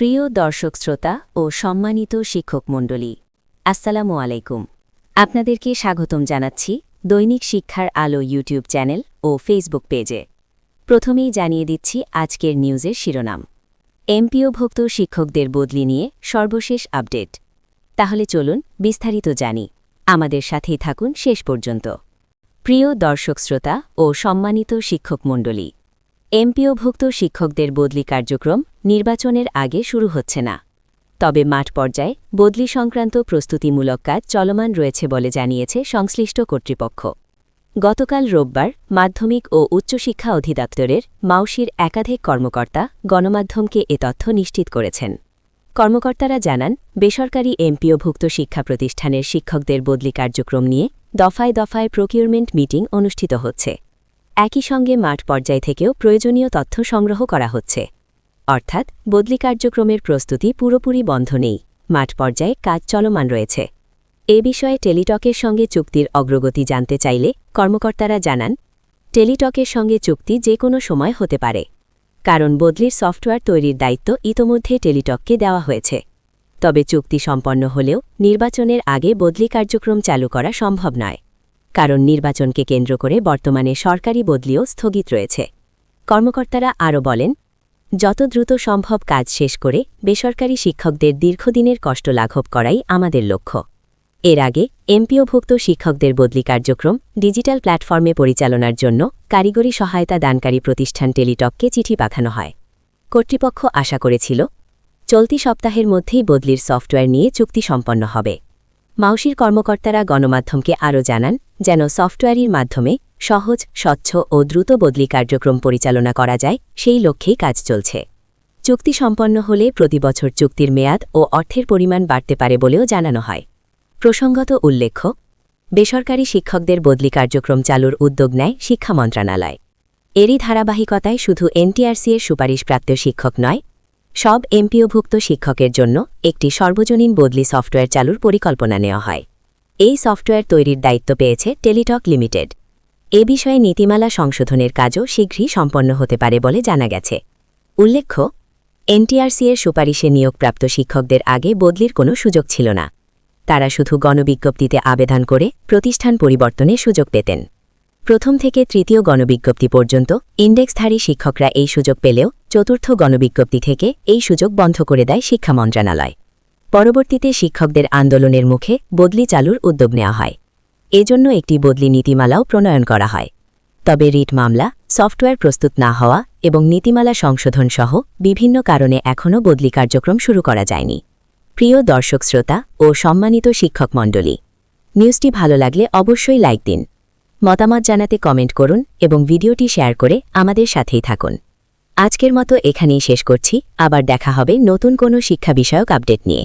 প্রিয় দর্শক শ্রোতা ও সম্মানিত শিক্ষক মণ্ডলী, আসসালামু আলাইকুম। আপনাদেরকে স্বাগতম জানাচ্ছি দৈনিক শিক্ষার আলো ইউটিউব চ্যানেল ও ফেসবুক পেজে। প্রথমেই জানিয়ে দিচ্ছি আজকের নিউজের শিরোনাম। এমপিওভুক্ত শিক্ষকদের বদলি নিয়ে সর্বশেষ আপডেট। তাহলে চলুন বিস্তারিত জানি। আমাদের সাথেই থাকুন শেষ পর্যন্ত। প্রিয় দর্শক শ্রোতা ও সম্মানিত শিক্ষক মণ্ডলী এমপিওভুক্ত শিক্ষকদের বদলি কার্যক্রম নির্বাচনের আগে শুরু হচ্ছে না। তবে মাঠ পর্যায়ে বদলি সংক্রান্ত প্রস্তুতিমূলক কাজ চলমান রয়েছে বলে জানিয়েছে সংশ্লিষ্ট কর্তৃপক্ষ। গতকাল রোববার মাধ্যমিক ও উচ্চশিক্ষা অধিদপ্তরের মাউসির একাধিক কর্মকর্তা গণমাধ্যমকে এ তথ্য নিশ্চিত করেছেন। কর্মকর্তারা জানান, বেসরকারি এমপিওভুক্ত শিক্ষা প্রতিষ্ঠানের শিক্ষকদের বদলি কার্যক্রম নিয়ে দফায় দফায় প্রকিউরমেন্ট মিটিং অনুষ্ঠিত হচ্ছে। একই সঙ্গে মাঠ পর্যায় থেকেও প্রয়োজনীয় তথ্য সংগ্রহ করা হচ্ছে। অর্থাৎ, বদলি কার্যক্রমের প্রস্তুতি পুরোপুরি বন্ধ নেই। মাঠ পর্যায়ে কাজ চলমান রয়েছে। এ বিষয়ে টেলিটকের সঙ্গে চুক্তির অগ্রগতি জানতে চাইলে কর্মকর্তারা জানান, টেলিটকের সঙ্গে চুক্তি যে কোনো সময় হতে পারে। কারণ বদলির সফটওয়্যার তৈরির দায়িত্ব ইতোমধ্যে টেলিটককে দেওয়া হয়েছে। তবে চুক্তি সম্পন্ন হলেও নির্বাচনের আগে বদলি কার্যক্রম চালু করা সম্ভব নয়। কারণ নির্বাচনকে কেন্দ্র করে বর্তমানে সরকারি বদলিও স্থগিত রয়েছে। কর্মকর্তারা আরও বলেন, যত দ্রুত সম্ভব কাজ শেষ করে বেসরকারি শিক্ষকদের দীর্ঘদিনের কষ্ট লাঘব করাই আমাদের লক্ষ্য। এর আগে এমপিওভুক্ত শিক্ষকদের বদলি কার্যক্রম ডিজিটাল প্ল্যাটফর্মে পরিচালনার জন্য কারিগরি সহায়তা দানকারী প্রতিষ্ঠান টেলিটককে চিঠি পাঠানো হয়। কর্তৃপক্ষ আশা করেছিল, চলতি সপ্তাহের মধ্যেই বদলির সফটওয়্যার নিয়ে চুক্তি সম্পন্ন হবে। মাউসির কর্মকর্তারা গণমাধ্যমকে আরও জানান যেন সফটওয়্যারের মাধ্যমে সহজ, স্বচ্ছ ও দ্রুত বদলি কার্যক্রম পরিচালনা করা যায়, সেই লক্ষ্যেই কাজ চলছে। চুক্তি সম্পন্ন হলে প্রতিবছর চুক্তির মেয়াদ ও অর্থের পরিমাণ বাড়তে পারে বলেও জানানো হয়। প্রসঙ্গত উল্লেখ্য, বেসরকারি শিক্ষকদের বদলি কার্যক্রম চালুর উদ্যোগ নেয় শিক্ষা মন্ত্রণালয়। এরই ধারাবাহিকতায় শুধু এনটিআরসি এর সুপারিশপ্রাপ্ত শিক্ষক নয়, সব এমপিওভুক্ত শিক্ষকের জন্য একটি সর্বজনীন বদলি সফটওয়্যার চালুর পরিকল্পনা নেওয়া হয়। এই সফটওয়্যার তৈরির দায়িত্ব পেয়েছে টেলিটক লিমিটেড। এ বিষয়ে নীতিমালা সংশোধনের কাজও শীঘ্রই সম্পন্ন হতে পারে বলে জানা গেছে। উল্লেখ্য, এনটিআরসি এর সুপারিশে নিয়োগপ্রাপ্ত শিক্ষকদের আগে বদলির কোনো সুযোগ ছিল না। তারা শুধু গণবিজ্ঞপ্তিতে আবেদন করে প্রতিষ্ঠান পরিবর্তনের সুযোগ পেতেন। প্রথম থেকে তৃতীয় গণবিজ্ঞপ্তি পর্যন্ত ইন্ডেক্সধারী শিক্ষকরা এই সুযোগ পেলেও চতুর্থ গণবিজ্ঞপ্তি থেকে এই সুযোগ বন্ধ করে দেয় শিক্ষা মন্ত্রণালয়। পরবর্তীতে শিক্ষকদের আন্দোলনের মুখে বদলি চালুর উদ্যোগ নেওয়া হয়। এজন্য একটি বদলি নীতিমালাও প্রণয়ন করা হয়। তবে রিট মামলা, সফটওয়্যার প্রস্তুত না হওয়া এবং নীতিমালা সংশোধন সহ বিভিন্ন কারণে এখনও বদলি কার্যক্রম শুরু করা যায়নি। প্রিয় দর্শক শ্রোতা ও সম্মানিত শিক্ষক মণ্ডলী, নিউজটি ভালো লাগলে অবশ্যই লাইক দিন। মতামত জানাতে কমেন্ট করুন এবং ভিডিওটি শেয়ার করে আমাদের সাথেই থাকুন। আজকের মতো এখানেই শেষ করছি। আবার দেখা হবে নতুন কোনো শিক্ষা বিষয়ক আপডেট নিয়ে।